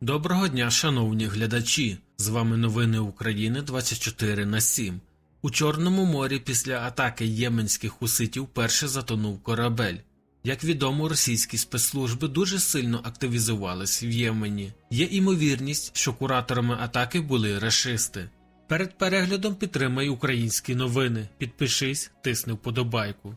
Доброго дня, шановні глядачі! З вами новини України 24 на 7. У Чорному морі після атаки єменських хуситів перше затонув корабель. Як відомо, російські спецслужби дуже сильно активізувались в Ємені. Є імовірність, що кураторами атаки були рашисти. Перед переглядом підтримай українські новини. Підпишись, тисни вподобайку.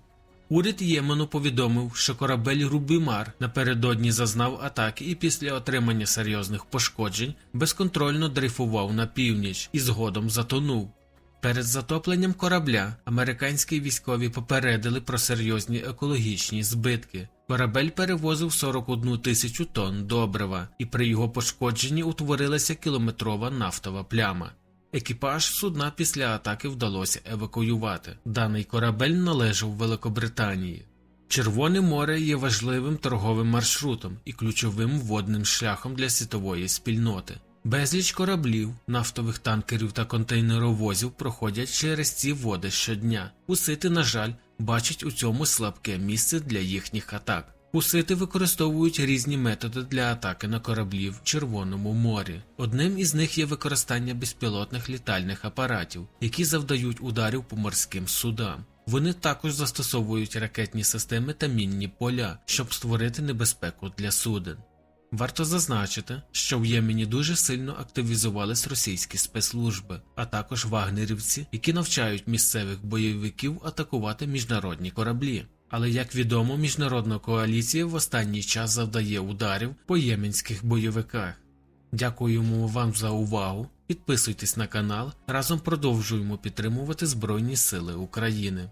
Уряд Ємену повідомив, що корабель Рубімар напередодні зазнав атаки і після отримання серйозних пошкоджень безконтрольно дрейфував на північ і згодом затонув. Перед затопленням корабля американські військові попередили про серйозні екологічні збитки. Корабель перевозив 41 тисячу тонн добрива, і при його пошкодженні утворилася кілометрова нафтова пляма. Екіпаж судна після атаки вдалося евакуювати. Даний корабель належав Великобританії. Червоне море є важливим торговим маршрутом і ключовим водним шляхом для світової спільноти. Безліч кораблів, нафтових танкерів та контейнеровозів проходять через ці води щодня. Усити, на жаль, бачать у цьому слабке місце для їхніх атак. Хусити використовують різні методи для атаки на кораблі в Червоному морі. Одним із них є використання безпілотних літальних апаратів, які завдають ударів по морським судам. Вони також застосовують ракетні системи та мінні поля, щоб створити небезпеку для суден. Варто зазначити, що в Ємені дуже сильно активізувались російські спецслужби, а також вагнерівці, які навчають місцевих бойовиків атакувати міжнародні кораблі. Але як відомо, міжнародна коаліція в останній час завдає ударів по єменських бойовиках. Дякуємо вам за увагу. Підписуйтесь на канал, разом продовжуємо підтримувати Збройні Сили України.